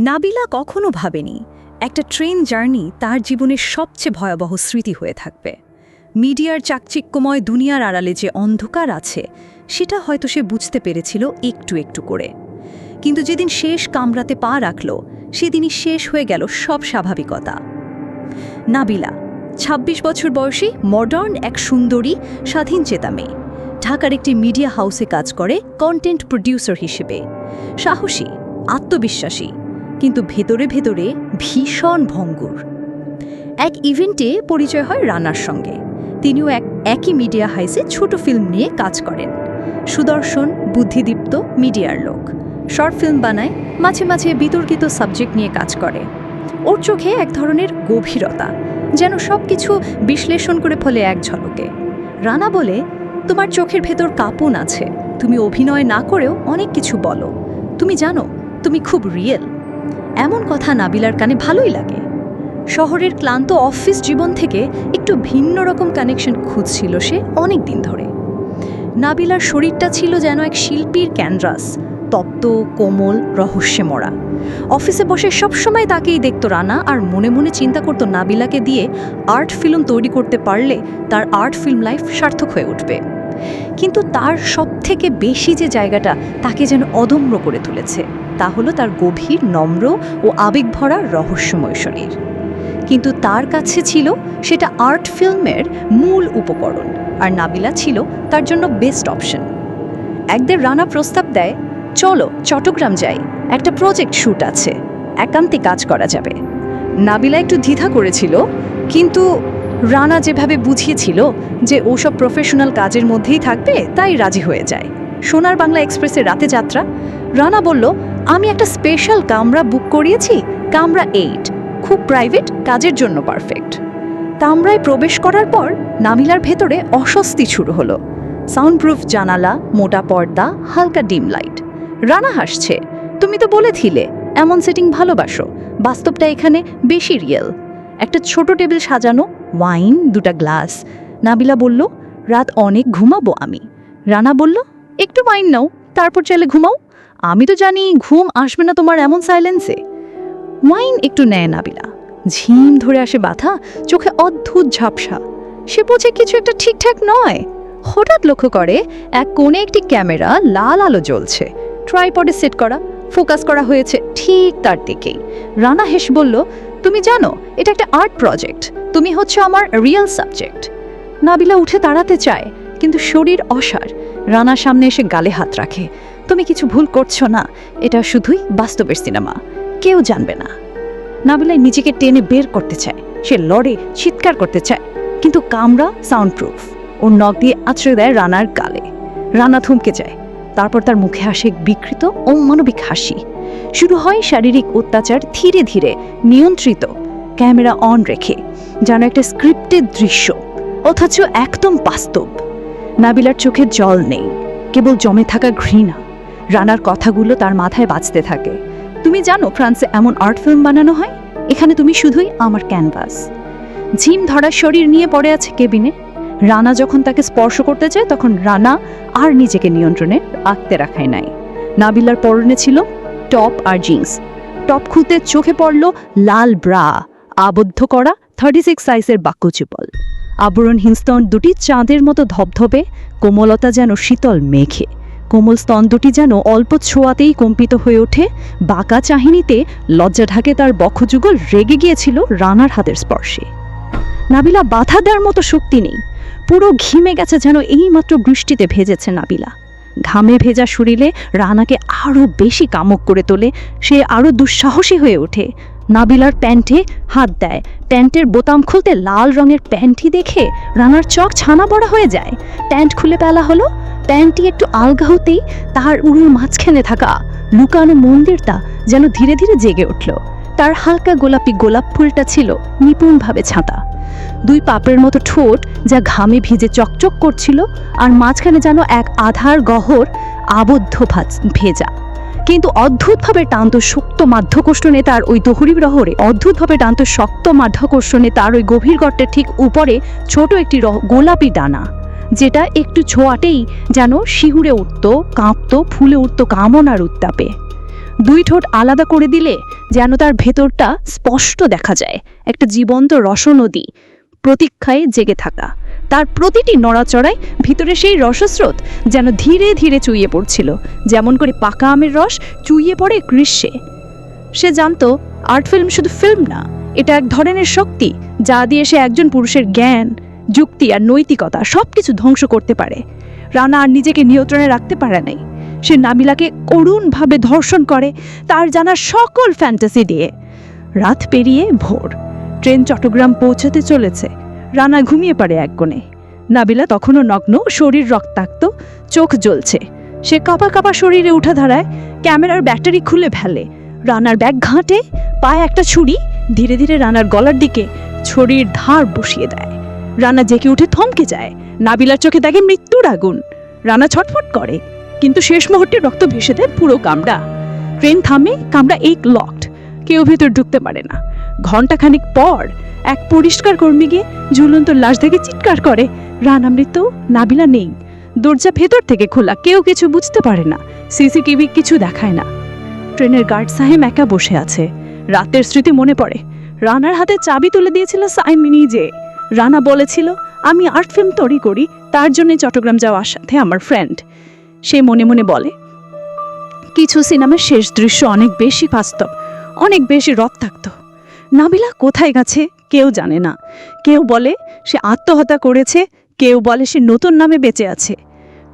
নাবিলা কখনো ভাবেনি একটা ট্রেন জার্নি তার জীবনের সবচেয়ে ভয়াবহ স্মৃতি হয়ে থাকবে। মিডিয়ার চাকচিক্যময় দুনিয়ার আড়ালে যে অন্ধকার আছে, সেটা হয়তো সে বুঝতে পেরেছিল একটু একটু করে। কিন্তু যেদিন শেষ কামরাতে পা রাখল, সেদিনই শেষ হয়ে গেল সব স্বাভাবিকতা। নাবিলা ২৬ বছর বয়সী মডার্ন এক সুন্দরী, স্বাধীন চেতা মেয়ে। ঢাকার একটি মিডিয়া হাউসে কাজ করে, কন্টেন্ট প্রডিউসার হিসেবে। সাহসী, আত্মবিশ্বাসী। কিন্তু ভেতরে ভেতরে ভীষণ ভঙ্গুর। এক ইভেন্টে পরিচয় হয় রানার সঙ্গে। তিনিও এক একই মিডিয়া হাইসে ছোট ফিল্ম নিয়ে কাজ করেন। সুদর্শন, বুদ্ধিদীপ্ত মিডিয়ার লোক। শর্ট ফিল্ম বানায়, মাঝে মাঝে বিতর্কিত সাবজেক্ট নিয়ে কাজ করে। ওর চোখে এক ধরনের গভীরতা, যেন সব কিছু বিশ্লেষণ করে ফলে এক ঝলকে। রানা বলে, তোমার চোখের ভেতর কাঁপন আছে। তুমি অভিনয় না করেও অনেক কিছু বলো। তুমি জানো, তুমি খুব রিয়েল। এমন কথা নাবিলার কানে ভালোই লাগে। শহরের ক্লান্ত অফিস জীবন থেকে একটু ভিন্ন রকম কানেকশন খুঁজছিল সে অনেক দিন ধরে। নাবিলার শরীরটা ছিল যেন এক শিল্পীর ক্যানভাস তপ্ত, কোমল, রহস্যে মরা। অফিসে বসে সবসময় তাকেই দেখতো রানা আর মনে মনে চিন্তা করতো নাবিলাকে দিয়ে আর্ট ফিল্ম তৈরি করতে পারলে তার আর্ট ফিল্ম লাইফ সার্থক হয়ে উঠবে। কিন্তু তার সব থেকে বেশি যে জায়গাটা তাকে যেন অদম্য করে তুলেছে। তা হলো তার গভীর নম্র ও আবেগভরা রহস্যময় শরীর। কিন্তু তার কাছে ছিল সেটা আর্ট ফিল্মের মূল উপকরণ, আর নাবিলা ছিল তার জন্য বেস্ট অপশন। একদের রানা প্রস্তাব দেয়, চলো চট্টগ্রাম যাই, একটা প্রজেক্ট শ্যুট আছে, একান্তে কাজ করা যাবে। নাবিলা একটু দ্বিধা করেছিল, কিন্তু রানা যেভাবে বুঝিয়েছিল যে ওসব প্রফেশনাল কাজের মধ্যেই থাকবে, তাই রাজি হয়ে যায়। সোনার বাংলা এক্সপ্রেসের রাতে যাত্রা, রানা বলল আমি একটা স্পেশাল কামরা বুক করিয়েছি, কামরা এইট খুব প্রাইভেট কাজের জন্য পারফেক্ট কামরায় প্রবেশ করার পর নামিলার ভেতরে অস্বস্তি শুরু হলো। সাউন্ডপ্রুফ জানালা, মোটা পর্দা, হালকা ডিম লাইট রানা হাসছে, তুমি তো বলেছিলে, এমন সেটিং ভালোবাসো। বাস্তবটা এখানে বেশি রিয়েল একটা ছোট টেবিল সাজানো ওয়াইন দুটা গ্লাস নাবিলা বলল, রাত অনেক ঘুমাবো আমি। রানা বলল, একটু ওয়াইন নাও, তারপর চাইলে ঘুমাও। আমি তো জানি ঘুম আসবে না তোমার এমন সাইলেন্সে ওয়াইন একটু নেয় নাবিলা। ঝিম ধরে আসে বাথা চোখে অদ্ভুত ঝাপসা। সে বোঝে কিছু একটা ঠিকঠাক নয়। হঠাৎ লক্ষ্য করে, এক কোণে একটি ক্যামেরা লাল আলো জ্বলছে। ট্রাইপডে সেট করা, ফোকাস করা হয়েছে ঠিক তার দিকেই। রানা হেস বলল, তুমি জানো, এটা একটা আর্ট প্রজেক্ট। তুমি হচ্ছে আমার রিয়েল সাবজেক্ট নাবিলা উঠে দাঁড়াতে চায়, কিন্তু শরীর অসার। রানার সামনে এসে গালে হাত রাখে। তুমি কিছু ভুল করছ না, এটা শুধুই বাস্তবের সিনেমা, কেউ জানবে না। নাবিলা নিজেকে টেনে বের করতে চায়, সে লড়ে, চিৎকার করতে চায়, কিন্তু কামরা সাউন্ড প্রুফ ওর নখ দিয়ে আছড়ে দেয় রানার গালে। রানা থমকে যায়, তারপর তার মুখে আসে বিকৃত অমানবিক হাসি। শুরু হয় শারীরিক অত্যাচার ধীরে ধীরে, নিয়ন্ত্রিত, ক্যামেরা অন রেখে, যেন একটা স্ক্রিপ্টের দৃশ্য, অথচ একদম বাস্তব। নাবিলার চোখে জল নেই, কেবল জমে থাকা ঘৃণা। রানার কথাগুলো তার মাথায় বাঁচতে থাকে। তুমি জানো ফ্রান্সে এমন আর্ট ফিল্ম বানানো হয়? এখানে তুমি শুধুই আমার ক্যানভাস। ঝিম ধরা শরীর নিয়ে পড়ে আছে কেবিনে। রানা যখন তাকে স্পর্শ করতে চায়, তখন রানা আর নিজেকে নিয়ন্ত্রণে আঁকতে রাখায় নাই। নাবিলার পরনে ছিল টপ আর জিন্স। টপ খুঁতে চোখে পড়ল লাল ব্রা, আবদ্ধ করা থার্টি সিক্স সাইজের বাক্যচুপল। আবরণহীন স্তন দুটি চাঁদের মতো ধবধবে, কোমলতা যেন শীতল মেঘে। কোমল স্তন দুটি যেন অল্প ছোঁয়াতেই কম্পিত হয়ে ওঠে। বাঁকা চাহিনীতে লজ্জা ঢাকে তার বক্ষযুগল রেগে গিয়েছিল রানার হাতের স্পর্শে। নাবিলা বাধা দেওয়ার মতো শক্তি নেই। পুরো ঘিমে গেছে যেন এইমাত্র বৃষ্টিতে ভেজেছে নাবিলা। ঘামে ভেজা শরীরে রানাকে আরও বেশি কামক করে তোলে। সে আরও দুঃসাহসী হয়ে ওঠে। নাবিলার প্যান্টে হাত দেয়। প্যান্টের বোতাম খুলতে লাল রঙের প্যান্টটি দেখে রানার চক ছানা বড়া হয়ে যায়। প্যান্ট খুলে পেলা হলো। প্যান্টটি একটু আলগা হতেই তার উড়ুর মাঝখানে থাকা লুকানো মন্দিরটা যেন ধীরে ধীরে জেগে উঠল। তার হালকা গোলাপি গোলাপ ফুলটা ছিল নিপুণভাবে ছাঁটা। দুই পাপড়ের মতো ঠোঁট যা ঘামে ভিজে চকচক করছিল আর মাঝখানে যেন এক আধার গহর আবদ্ধ ভাজ- কিন্তু অদ্ভুতভাবে টান্ত শক্ত মাধ্যকোষ্ঠনে তার ওই দহরি রহরে, অদ্ভুতভাবে টান্ত শক্ত মাধ্যাকর্ষণে তার ওই গভীর গর্তের ঠিক উপরে ছোট একটি গোলাপি ডানা। যেটা একটু ছোঁয়াটেই যেন শিহুরে উঠত, কাঁপত, ফুলে উঠত কামনার উত্তাপে। দুই ঠোঁট আলাদা করে দিলে যেন তার ভেতরটা স্পষ্ট দেখা যায়, একটা জীবন্ত রসনদী, প্রতীক্ষায় জেগে থাকা। তার প্রতিটি নড়াচড়ায় ভিতরে সেই রসস্রোত যেন ধীরে ধীরে চুইয়ে পড়ছিল, যেমন করে পাকা আমের রস চুইয়ে পড়ে গ্রীষ্মে। সে জানতো আর্ট ফিল্ম শুধু ফিল্ম না, এটা এক ধরনের শক্তি, যা দিয়ে সে একজন পুরুষের জ্ঞান যুক্তি আর নৈতিকতা সব কিছু ধ্বংস করতে পারে। রানা আর নিজেকে নিয়ন্ত্রণে রাখতে পারে নাই। সে নাবিলাকে করুণভাবে ধর্ষণ করে তার জানা সকল ফ্যান্টাসি দিয়ে। রাত পেরিয়ে ভোর। ট্রেন চট্টগ্রাম পৌঁছাতে চলেছে। রানা ঘুমিয়ে পারে এক কোণে। নাবিলা তখনও নগ্ন, শরীর রক্তাক্ত, চোখ জ্বলছে। সে কাপা কাপা শরীরে উঠা ধারায় ক্যামেরার ব্যাটারি খুলে ফেলে। রানার ব্যাগ ঘাঁটে, পায়ে একটা ছুরি, ধীরে ধীরে রানার গলার দিকে ছড়ির ধার বসিয়ে দেয়। রানা জেকে উঠে থমকে যায়। নাবিলার চোখে দেখে মৃত্যুর আগুন। রানা ছটফট করে, কিন্তু শেষ মুহূর্তে রক্ত ভেসে দেয় পুরো কামড়া। ট্রেন থামে, কামড়া এই লকড কেউ ভেতর ঢুকতে পারে না। ঘন্টাখানিক পর, এক পরিষ্কার কর্মী গিয়ে ঝুলন্ত লাশ থেকে চিৎকার করে, রানা মৃত, নাবিলা নেই। দরজা ভেতর থেকে খোলা, কেউ কিছু বুঝতে পারে না। সিসিটিভি কিছু দেখায় না। ট্রেনের গার্ড সাহেব একা বসে আছে। রাতের স্মৃতি মনে পড়ে। রানার হাতে চাবি তুলে দিয়েছিল সাইম নিজে। রানা বলেছিল, আমি আর্ট ফিল্ম তৈরি করি, তার জন্য চট্টগ্রাম যাওয়ার সাথে আমার ফ্রেন্ড সে মনে মনে বলে, কিছু সিনেমার শেষ দৃশ্য অনেক বেশি বাস্তব, অনেক বেশি রথ থাকত নাবিলা কোথায় গেছে কেউ জানে না। কেউ বলে সে আত্মহত্যা করেছে, কেউ বলে সে নতুন নামে বেঁচে আছে।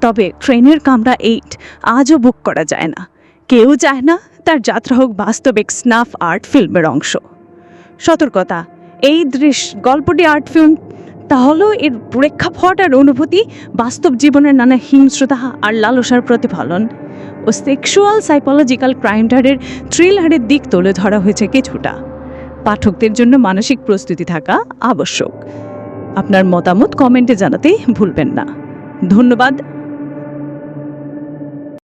তবে ট্রেনের কামরা এইট আজও বুক করা যায় না। কেউ চায় না তার যাত্রা হোক বাস্তবিক স্নাফ আর্ট ফিল্মের অংশ। সতর্কতা এই দৃশ্য গল্পটি আর্ট ফিল্ম তাহলেও এর প্রেক্ষাপট আর অনুভূতি বাস্তব জীবনের নানা হিংস্রতা আর লালসার প্রতিফলন। ও সেক্সুয়াল সাইকোলজিক্যাল ক্রাইমটারের থ্রিলারের দিক তুলে ধরা হয়েছে কিছুটা। পাঠকদের জন্য মানসিক প্রস্তুতি থাকা আবশ্যক। আপনার মতামত কমেন্টে জানাতে ভুলবেন না। ধন্যবাদ।